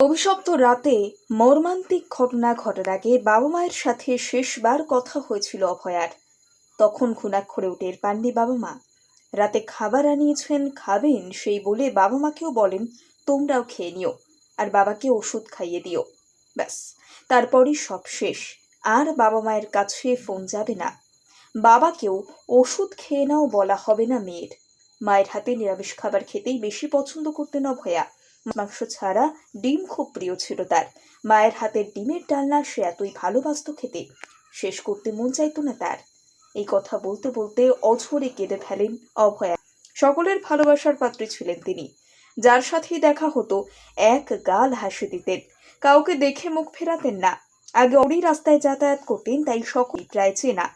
অভিশপ্ত রাতে মর্মান্তিক ঘটনা ঘটার আগে বাবা মায়ের সাথে শেষবার কথা হয়েছিল অভয়ার। তখন খুনাক্ষরে উঠে পাননি বাবা মা। রাতে খাবার আনিয়েছেন, খাবেন, সেই বলে বাবা মাকেও বলেন, তোমরাও খেয়ে নিও আর বাবাকে ওষুধ খাইয়ে দিও। ব্যাস, তারপরই সব শেষ। আর বাবা মায়ের কাছে ফোন যাবে না। বাবাকেও ওষুধ খেয়ে নাও বলা হবে না মেয়ের। মায়ের হাতে নিরামিষ খাবার খেতেই বেশি পছন্দ করতেন অভয়া। মাংস ছাড়া ডিম খুব প্রিয় ছিল তার। মায়ের হাতের ডিমের ডালনা সে এতই ভালোবাসত খেতে, শেষ করতে মন চাইতো না তার। এই কথা বলতে বলতে অঝরে কেঁদে ফেলেন অভয়া। সকলের ভালোবাসার পাত্রী ছিলেন তিনি। যার সাথেই দেখা হতো, এক গাল হাসি দিতেন। কাউকে দেখে মুখ ফেরাতেন না। আগে ওরই রাস্তায় যাতায়াত করতেন, তাই সকলেই প্রায় চেনা।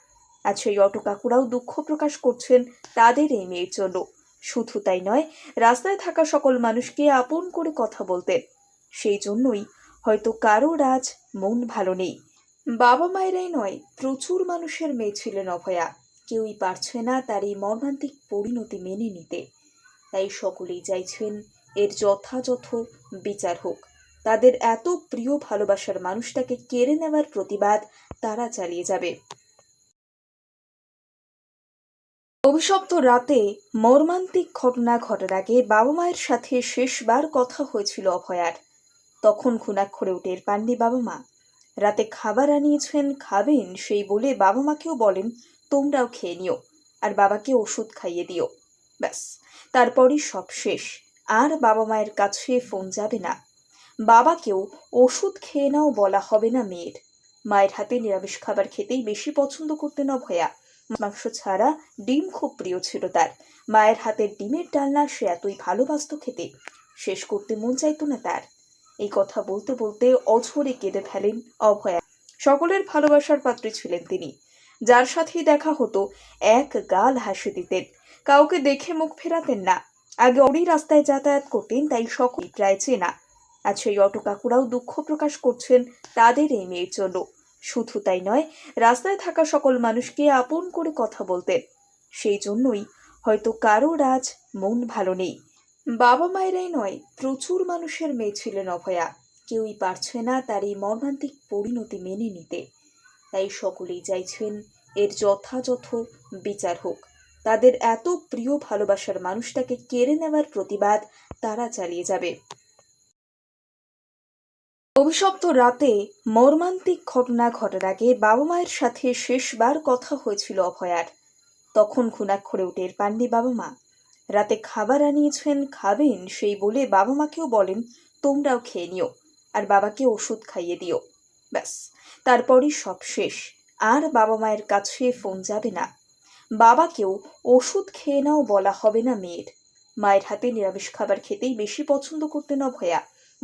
আজ সেই অটো কাকুরাও দুঃখ প্রকাশ করছেন তাদের এই মেয়ের জন্য। শুধু তাই নয়, রাস্তায় থাকা সকল মানুষকে আপন করে কথা বলতেন। সেই জন্যই হয়তো কারোর আজ মন ভালো নেই। বাবা মায়েরাই নয়, প্রচুর মানুষের মেয়ে ছিলেন অভয়া। কেউই পারছে না তার এই মর্মান্তিক পরিণতি মেনে নিতে। তাই সকলেই চাইছেন এর যথাযথ বিচার হোক। তাদের এত প্রিয় ভালোবাসার মানুষটাকে কেড়ে নেওয়ার প্রতিবাদ তারা চালিয়ে যাবে। অভিশপ্ত রাতে মর্মান্তিক ঘটনা ঘটার আগে বাবা মায়ের সাথে শেষবার কথা হয়েছিল অভয়ার। তখন খুনাক্ষরে উঠে পাননি বাবা মা। রাতে খাবার আনিয়েছেন, খাবেন, সেই বলে বাবা মাকেও বলেন, তোমরাও খেয়ে নিও আর বাবাকে ওষুধ খাইয়ে দিও। ব্যাস, তারপরই সব শেষ। আর বাবা মায়ের কাছে ফোন যাবে না। বাবাকেও ওষুধ খেয়ে নাও বলা হবে না মেয়ের। মায়ের হাতে নিরামিষ খাবার খেতেই বেশি পছন্দ করতেন অভয়া। মাংস ছাড়া ডিম খুব প্রিয় ছিল তার। মায়ের হাতের ডিমের ডালনা সে এতই ভালোবাসত খেতে। শেষ করতে মন চাইতো না তার। এই কথা বলতে বলতে অঝরে কেঁদে ফেলেন অভয়া। সকলের ভালোবাসার পাত্রী ছিলেন তিনি। যার সাথেই দেখা হতো, এক গাল হাসি দিতেন। কাউকে দেখে মুখ ফেরাতেন না। আগে ওরই রাস্তায় যাতায়াত করতেন, তাই সকলেই প্রায় চেনা। আজ সেই অটো কাকুরাও দুঃখ প্রকাশ করছেন তাদের এই মেয়ের জন্য। শুধু তাই নয়, রাস্তায় থাকা সকল মানুষকে আপন করে কথা বলতেন। সেই জন্যই হয়তো কারোর আজ মন ভালো নেই। বাবা মায়েরাই নয়, প্রচুর মানুষের মেয়ে ছিলেন অভয়া। কেউই পারছে না তার এই মর্মান্তিক পরিণতি মেনে নিতে। তাই সকলেই চাইছেন এর যথাযথ বিচার হোক। তাদের এত প্রিয় ভালোবাসার মানুষটাকে কেড়ে নেওয়ার প্রতিবাদ তারা চালিয়ে যাবে। অভিশপ্ত রাতে মর্মান্তিক ঘটনা ঘটার আগে বাবা মায়ের সাথে শেষবার কথা হয়েছিল অভয়ার। তখন খুনাক্ষরে টের পাননি বাবা মা। রাতে খাবার আনিয়েছেন, খাবেন, সেই বলে বাবা মাকেও বলেন, তোমরাও খেয়ে নিও আর বাবাকে ওষুধ খাইয়ে দিও। ব্যাস, তারপরই সব শেষ। আর বাবা মায়ের কাছে ফোন যাবে না। বাবাকেও ওষুধ খেয়ে নাও বলা হবে না মেয়ের। মায়ের হাতে নিরামিষ খাবার খেতেই বেশি পছন্দ করতেন অভয়া।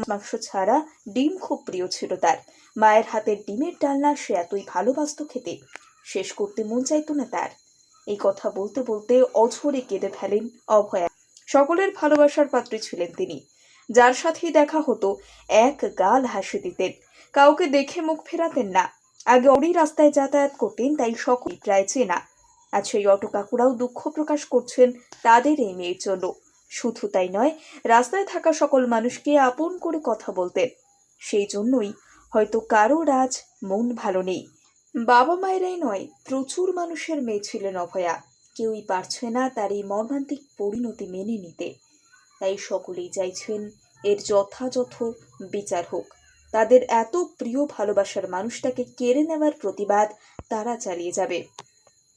মাংস ছাড়া ডিম খুব প্রিয় ছিল তার। মায়ের হাতের ডিমের ডালনা সে এতই ভালোবাসত খেতে, শেষ করতে মন চাইতো না তার। এই কথা বলতে বলতে অঝরে কেঁদে ফেলেন অভয়া। সকলের ভালোবাসার পাত্রী ছিলেন তিনি। যার সাথেই দেখা হতো, এক গাল হাসি দিতেন। কাউকে দেখে মুখ ফেরাতেন না। আগে ওরই রাস্তায় যাতায়াত করতেন, তাই সকলেই প্রায় চেনা। আজ সেই অটো কাকুরাও দুঃখ প্রকাশ করছেন তাদের এই মেয়ের জন্য। শুধু তাই নয়, রাস্তায় থাকা সকল মানুষকে আপন করে কথা বলতেন সেই জন্যই হয়তো কারোর আজ মন ভালো নেই। বাবা মায়েরাই নয়, প্রচুর মানুষের মেয়ে ছিলেন অভয়া। কেউই পারছে না তার এই মর্মান্তিক পরিণতি মেনে নিতে। তাই সকলেই চাইছেন এর যথাযথ বিচার হোক। তাদের এত প্রিয় ভালোবাসার মানুষটাকে কেড়ে নেওয়ার প্রতিবাদ তারা চালিয়ে যাবে।